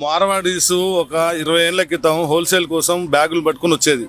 మార్వాడీస్ ఒక ఇరవై ఏళ్ళ క్రితం హోల్సేల్ కోసం బ్యాగులు పట్టుకొని వచ్చేది.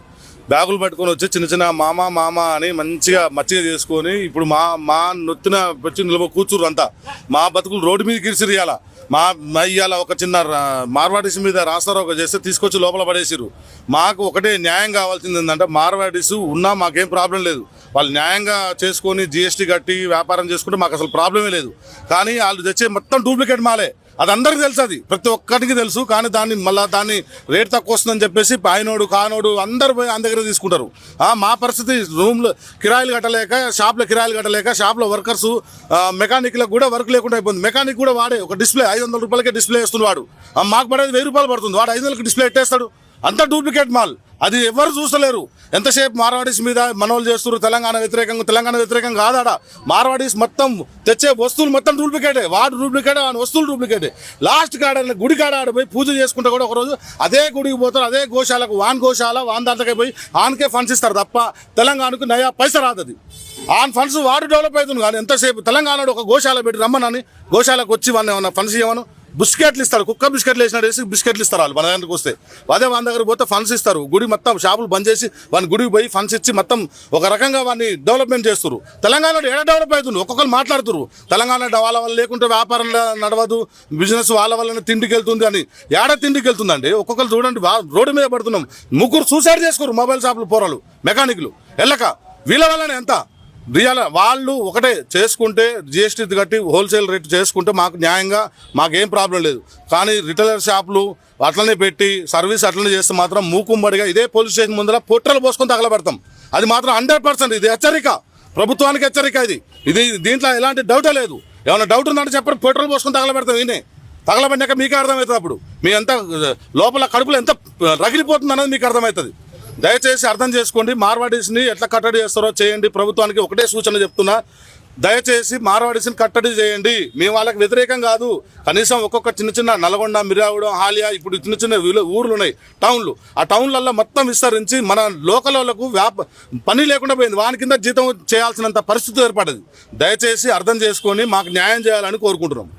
బ్యాగులు పట్టుకొని వచ్చి చిన్న చిన్న మామ మామ అని మంచిగా మచ్చిగా చేసుకొని ఇప్పుడు మా మా నొత్తిన వచ్చి నిలబ కూర్చురు అంతా. మా బతుకులు రోడ్డు మీద కిరిసిరు ఇవాళ మా మా ఇవాళ ఒక చిన్న రా- మార్వాడీస్ మీద రాస్తారోక చేస్తే తీసుకొచ్చి లోపల పడేసిరు మాకు ఒకటే న్యాయం కావాల్సింది ఏంటంటే మార్వాడీస్ ఉన్నా మాకేం ప్రాబ్లం లేదు. వాళ్ళు న్యాయంగా చేసుకొని జిఎస్టీ కట్టి వ్యాపారం చేసుకుంటే మాకు అసలు ప్రాబ్లమే లేదు. కానీ వాళ్ళు తెచ్చే మొత్తం డూప్లికేట్ మాలే. అది అందరికీ తెలుసు అది. ప్రతి ఒక్కరికి తెలుసు. కానీ దాన్ని మళ్ళీ దాన్ని రేట్ తక్కువ వస్తుందని చెప్పేసి పాయనోడు కానోడు అందరు పోయి ఆయన దగ్గర తీసుకుంటారు. ఆ, మా పరిస్థితి రూమ్లో కిరాయిలు కట్టలేక షాప్లో కిరాయిలు కట్టలేక షాప్లో వర్కర్స్ మెకానిక్లకు కూడా వర్క్ లేకుండా అయిపోయింది. మెకానిక్ కూడా వాడే. ఒక డిస్ప్లే ఐదు వందల రూపాయలకే డిస్ప్లే వేస్తుంది వాడు. మాకు పడేది వెయ్యి రూపాయలు పడుతుంది. వాడు ఐదు వందలకి డిస్ప్లే ఎట్టేస్తాడు? అంతా డూప్లికేట్ మాల్. అది ఎవరు చూస్తలేరు. ఎంతసేపు మార్వాడీస్ మీద మనోళ్ళు చేస్తున్నారు తెలంగాణ వ్యతిరేకంగా తెలంగాణ వ్యతిరేకంగా కాదాడ. మార్వాడీస్ మొత్తం తెచ్చే వస్తువులు మొత్తం డూప్లికేటే వాడు డూప్లికేటే వాడి వస్తువులు డూప్లికేటే లాస్ట్ కాడ గుడి కాడ ఆడ పోయి పూజ చేసుకుంటే కూడా ఒకరోజు అదే గుడికి పోతారు అదే గోశాలకు వాన్ గోశాల వాన్ దాంతకే పోయి ఆన్కే ఫండ్స్ ఇస్తారు తప్ప తెలంగాణకు నయా పైస రాదది. ఆన్ ఫండ్స్ వాడు డెవలప్ అవుతుంది కానీ ఎంతసేపు తెలంగాణలో ఒక గోశాల పెట్టి రమ్మనని గోశాలకు వచ్చి వాళ్ళని ఏమన్నా ఫండ్స్ ఇవ్వను బిస్కెట్లు ఇస్తారు కుక్క బిస్కెట్లు వేసినాడు వేసి బిస్కెట్లు ఇస్తారు వాళ్ళు మన దగ్గరికి వస్తే. అదే వాళ్ళ దగ్గర పోతే ఫండ్స్ ఇస్తారు. గుడి మొత్తం షాపులు బంద్ చేసి వాని గుడికి పోయి ఫండ్స్ ఇచ్చి మొత్తం ఒక రకంగా వాడిని డెవలప్మెంట్ చేస్తారు తెలంగాణలో ఏడ డెవలప్ అవుతుంది ఒక్కొక్కరు మాట్లాడుతున్నారు తెలంగాణ వాళ్ళ వల్ల లేకుంటే వ్యాపారం నడవదు బిజినెస్ వాళ్ళ వల్లనే తిండికి వెళ్తుంది అని. ఏడ తిండికి వెళ్తుందండి ఒక్కొక్కరు చూడండి రోడ్డు మీద పడుతున్నాం. ముగ్గురు సూసైడ్ చేసుకోరు మొబైల్ షాపులు పోరాలు మెకానిక్లు. వెళ్ళక వీళ్ళ వల్లనే ఎంత? రియల్ వాళ్ళు ఒకటే చేసుకుంటే జిఎస్టీ కట్టి హోల్సేల్ రేట్ చేసుకుంటే మాకు న్యాయంగా మాకేం ప్రాబ్లం లేదు. కానీ రిటైలర్ షాపులు అట్లనే పెట్టి సర్వీస్ అట్లనే చేస్తే మాత్రం మూకుమ్మడిగా ఇదే పోలీస్ స్టేషన్ ముందర పొట్టలు పోసుకొని తగలబెడతాం. అది మాత్రం హండ్రెడ్ పర్సెంట్ ఇది హెచ్చరిక. ప్రభుత్వానికి హెచ్చరిక ఇది. ఇది దీంట్లో ఎలాంటి డౌటే లేదు. ఏమైనా డౌట్ ఉందంటే చెప్పండి పెట్రోల్ పోసుకొని తగలబెడతాం ఈయనే. తగలబడినాక మీకు అర్థమవుతుంది అప్పుడు. మీ ఎంత లోపల కడుపులో ఎంత రగిలిపోతుంది అనేది మీకు అర్థమవుతుంది. దయచేసి అర్థం చేసుకోండి మార్వాడీస్ని ఎట్లా కట్టడి చేస్తారో చేయండి. ప్రభుత్వానికి ఒకటే సూచన చెప్తున్నా దయచేసి మార్వాడీస్ని కట్టడి చేయండి. మేము వాళ్ళకి వ్యతిరేకం కాదు. కనీసం ఒక్కొక్క చిన్న చిన్న నల్గొండ మిరావుడం హాలియా ఇప్పుడు చిన్న చిన్న ఊర్లు ఉన్నాయి టౌన్లు. ఆ టౌన్లలో మొత్తం విస్తరించి మన లోకల్ వాళ్ళకు వ్యాప పని లేకుండా పోయింది. వాని కింద జీతం చేయాల్సినంత పరిస్థితి ఏర్పడింది. దయచేసి అర్థం చేసుకొని మాకు న్యాయం చేయాలని కోరుకుంటున్నాం.